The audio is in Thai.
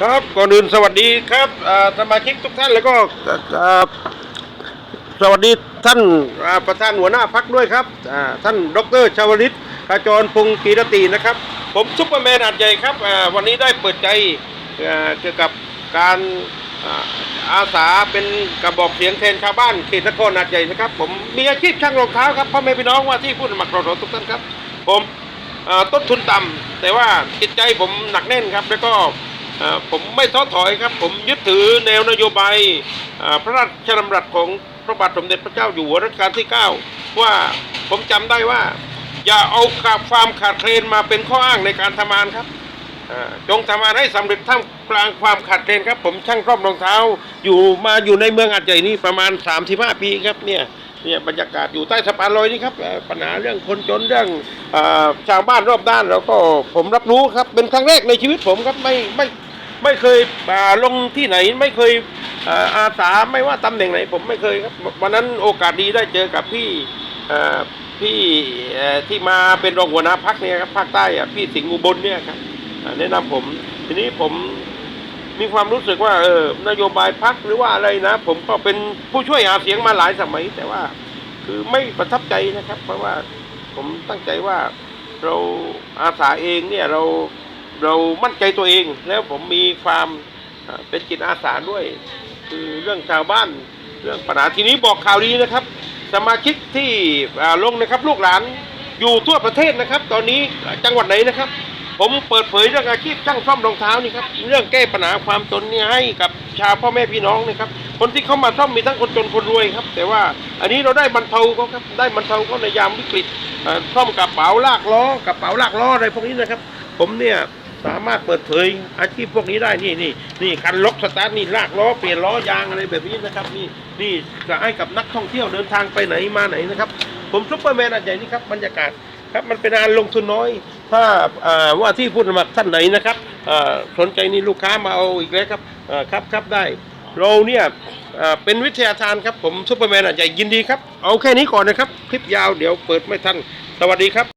ครับก่อนอื่นสวัสดีครับสมาชิกทุกท่านแล้วก็สวัสดีท่านประธานหัวหน้าพักด้วยครับท่านดรชาวลิตขจรพงศ์กีรตินะครับ ผมซุปเปอร์แมนอาจใหญ่ครับวันนี้ได้เปิดใจเกี่ยวกับการอาสาเป็นกระบอกเสียงแทนชาวบ้านเขตนครอาจใหญ่นะครับ ผมมีอาชีพช่างรองเท้าครับพ่อแม่พี่น้องว่าที่ผู้สมัครสสทุกท่านครับ ผมต้นทุนต่ำแต่ว่าจิตใจผมหนักแน่นครับ แล้วก็ ผมไม่ท้อถอยครับ ผมยึดถือแนวนโยบายพระราชดำรัสของพระบาทสมเด็จพระเจ้าอยู่หัวรัชกาลที่ 9 ว่าผมจำได้ว่า อย่าเอาความขาดเคลนมาเป็นข้ออ้างในการทำงานครับจงทำงานให้สำเร็จท่ามกลางความขาดเคลนครับ ผมช่างซ่อมรองเท้า อยู่มาอยู่ในเมืองอาจใหญ่นี่ประมาณ35ปีครับเนี่ยเนี่ยบรรยากาศอยู่ใต้สะพานลอยนี่ครับปัญหาเรื่องคนจนเรื่องอชาวบ้านรอบด้าน แล้วก็ผมรับรู้ครับเป็นครั้งแรกในชีวิตผมครับไม่ไม่ ไม่เคยลงที่ไหนไม่เคยอาสาไม่ว่าตำแหน่งไหน ผมไม่เคยครับวันนั้นโอกาสดีได้เจอกับพี่พี่ที่มาเป็นรองหัวหน้าพักเนี่ยครับภาคใต้อะพี่สิงห์อุบลเนี่ยครับแนะนำผม ทีนี้ผมมีความรู้สึกว่าเออนโยบายพักหรือว่าอะไรนะ ผมก็เป็นผู้ช่วยหาเสียงมาหลายสมัย แต่ว่าคือไม่ประทับใจนะครับ เพราะว่าผมตั้งใจว่าเราอาสาเองเนี่ยเรา เรามั่นใจตัวเองแล้วผมมีความเป็นจิตอาสาด้วย คือเรื่องชาวบ้านเรื่องปัญหาทีนี้บอกข่าวดีนะครับ สมาชิกที่ลงนะครับลูกหลานอยู่ทั่วประเทศนะครับ ตอนนี้จังหวัดไหนนะครับ ผมเปิดเผยเรื่องอาชีพช่างซ่อมรองเท้านี่ครับเรื่องแก้ปัญหาความจนนี่ให้กับชาวพ่อแม่พี่น้องนะครับ คนที่เข้ามาซ่อมมีทั้งคนจนคนรวยครับ แต่ว่าอันนี้เราได้บรรเทาเขาครับได้บรรเทาเขาในยามวิกฤตอ่าซ่อมกระเป๋าลากล้อกระเป๋าลากล้ออะไรพวกนี้นะครับ ผมเนี่ย สามารถเปิดเผยอาชีพพวกนี้ได้นี่นี่นี่คันล็อกสตาร์ทนี่ลากล้อเปลี่ยนล้อยางอะไรแบบนี้นะครับ นี่นี่จะให้กับนักท่องเที่ยวเดินทางไปไหนมาไหนนะครับ ผมซุปเปอร์แมนอันใหญ่นี่ครับบรรยากาศครับมันเป็นงานลงทุนน้อย ถ้าว่าที่ผู้สมัครท่านไหนนะครับสนใจนี่ลูกค้ามาเอาอีกแล้วครับครับครับได้ เราเนี่ยเป็นวิทยาทานครับผมซุปเปอร์แมนอันใหญ่ยินดีครับ เอาแค่นี้ก่อนนะครับ คลิปยาวเดี๋ยวเปิดไม่ทัน สวัสดีครับ